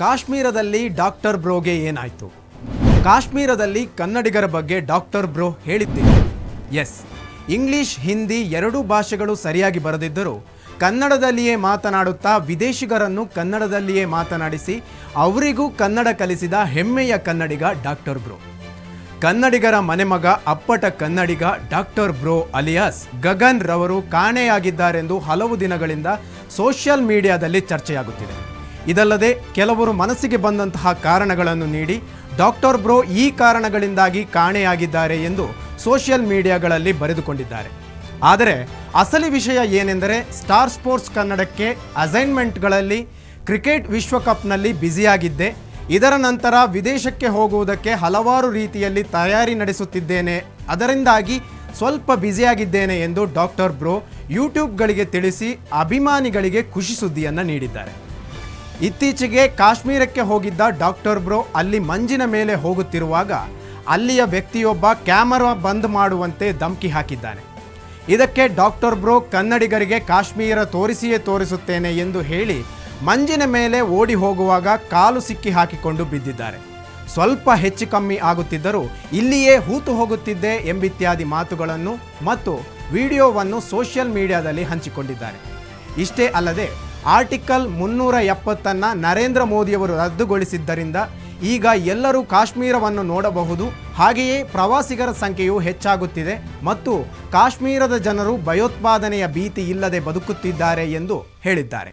ಕಾಶ್ಮೀರದಲ್ಲಿ ಡಾಕ್ಟರ್ ಬ್ರೋಗೆ ಏನಾಯಿತು? ಕಾಶ್ಮೀರದಲ್ಲಿ ಕನ್ನಡಿಗರ ಬಗ್ಗೆ ಡಾಕ್ಟರ್ ಬ್ರೋ ಹೇಳಿದ್ದೇನೆ ಎಸ್, ಇಂಗ್ಲಿಷ್, ಹಿಂದಿ ಎರಡೂ ಭಾಷೆಗಳು ಸರಿಯಾಗಿ ಬರದಿದ್ದರೂ ಕನ್ನಡದಲ್ಲಿಯೇ ಮಾತನಾಡುತ್ತಾ ವಿದೇಶಿಗರನ್ನು ಕನ್ನಡದಲ್ಲಿಯೇ ಮಾತನಾಡಿಸಿ ಅವರಿಗೂ ಕನ್ನಡ ಕಲಿಸಿದ ಹೆಮ್ಮೆಯ ಕನ್ನಡಿಗ ಡಾಕ್ಟರ್ ಬ್ರೋ. ಕನ್ನಡಿಗರ ಮನೆಮಗ ಅಪ್ಪಟ ಕನ್ನಡಿಗ ಡಾಕ್ಟರ್ ಬ್ರೋ ಅಲಿಯಾಸ್ ಗಗನ್ ರವರು ಕಾಣೆಯಾಗಿದ್ದಾರೆಂದು ಹಲವು ದಿನಗಳಿಂದ ಸೋಷಿಯಲ್ ಮೀಡಿಯಾದಲ್ಲಿ ಚರ್ಚೆಯಾಗುತ್ತಿದೆ. ಇದಲ್ಲದೆ ಕೆಲವರು ಮನಸ್ಸಿಗೆ ಬಂದಂತಹ ಕಾರಣಗಳನ್ನು ನೀಡಿ ಡಾಕ್ಟರ್ ಬ್ರೋ ಈ ಕಾರಣಗಳಿಂದಾಗಿ ಕಾಣೆಯಾಗಿದ್ದಾರೆ ಎಂದು ಸೋಷಿಯಲ್ ಮೀಡಿಯಾಗಳಲ್ಲಿ ಬರೆದುಕೊಂಡಿದ್ದಾರೆ. ಆದರೆ ಅಸಲಿ ವಿಷಯ ಏನೆಂದರೆ ಸ್ಟಾರ್ ಸ್ಪೋರ್ಟ್ಸ್ ಕನ್ನಡಕ್ಕೆ ಅಸೈನ್ಮೆಂಟ್ಗಳಲ್ಲಿ ಕ್ರಿಕೆಟ್ ವಿಶ್ವಕಪ್ನಲ್ಲಿ ಬ್ಯುಸಿಯಾಗಿದ್ದೆ. ಇದರ ನಂತರ ವಿದೇಶಕ್ಕೆ ಹೋಗುವುದಕ್ಕೆ ಹಲವಾರು ರೀತಿಯಲ್ಲಿ ತಯಾರಿ ನಡೆಸುತ್ತಿದ್ದೇನೆ. ಅದರಿಂದಾಗಿ ಸ್ವಲ್ಪ ಬ್ಯುಸಿಯಾಗಿದ್ದೇನೆ ಎಂದು ಡಾಕ್ಟರ್ ಬ್ರೋ ಯೂಟ್ಯೂಬ್ಗಳಿಗೆ ತಿಳಿಸಿ ಅಭಿಮಾನಿಗಳಿಗೆ ಖುಷಿ ಸುದ್ದಿಯನ್ನು ನೀಡಿದ್ದಾರೆ. ಇತ್ತೀಚೆಗೆ ಕಾಶ್ಮೀರಕ್ಕೆ ಹೋಗಿದ್ದ ಡಾಕ್ಟರ್ ಬ್ರೋ ಅಲ್ಲಿ ಮಂಜಿನ ಮೇಲೆ ಹೋಗುತ್ತಿರುವಾಗ ಅಲ್ಲಿಯ ವ್ಯಕ್ತಿಯೊಬ್ಬ ಕ್ಯಾಮರಾ ಬಂದ್ ಮಾಡುವಂತೆ ಧಮಕಿ ಹಾಕಿದ್ದಾನೆ. ಇದಕ್ಕೆ ಡಾಕ್ಟರ್ ಬ್ರೋ ಕನ್ನಡಿಗರಿಗೆ ಕಾಶ್ಮೀರ ತೋರಿಸಿಯೇ ತೋರಿಸುತ್ತೇನೆ ಎಂದು ಹೇಳಿ ಮಂಜಿನ ಮೇಲೆ ಓಡಿ ಹೋಗುವಾಗ ಕಾಲು ಸಿಕ್ಕಿ ಹಾಕಿಕೊಂಡು ಬಿದ್ದಿದ್ದಾರೆ. ಸ್ವಲ್ಪ ಹೆಚ್ಚು ಕಮ್ಮಿ ಆಗುತ್ತಿದ್ದರೂ ಇಲ್ಲಿಯೇ ಹೂತು ಹೋಗುತ್ತಿದ್ದೆ ಎಂಬಿತ್ಯಾದಿ ಮಾತುಗಳನ್ನು ಮತ್ತು ವಿಡಿಯೋವನ್ನು ಸೋಷಿಯಲ್ ಮೀಡಿಯಾದಲ್ಲಿ ಹಂಚಿಕೊಂಡಿದ್ದಾರೆ. ಇಷ್ಟೇ ಅಲ್ಲದೆ ಆರ್ಟಿಕಲ್ ಮುನ್ನೂರ ಎಪ್ಪತ್ತನ್ನು ನರೇಂದ್ರ ಮೋದಿಯವರು ರದ್ದುಗೊಳಿಸಿದ್ದರಿಂದ ಈಗ ಎಲ್ಲರೂ ಕಾಶ್ಮೀರವನ್ನು ನೋಡಬಹುದು. ಹಾಗೆಯೇ ಪ್ರವಾಸಿಗರ ಸಂಖ್ಯೆಯು ಹೆಚ್ಚಾಗುತ್ತಿದೆ ಮತ್ತು ಕಾಶ್ಮೀರದ ಜನರು ಭಯೋತ್ಪಾದನೆಯ ಭೀತಿ ಇಲ್ಲದೆ ಬದುಕುತ್ತಿದ್ದಾರೆ ಎಂದು ಹೇಳಿದ್ದಾರೆ.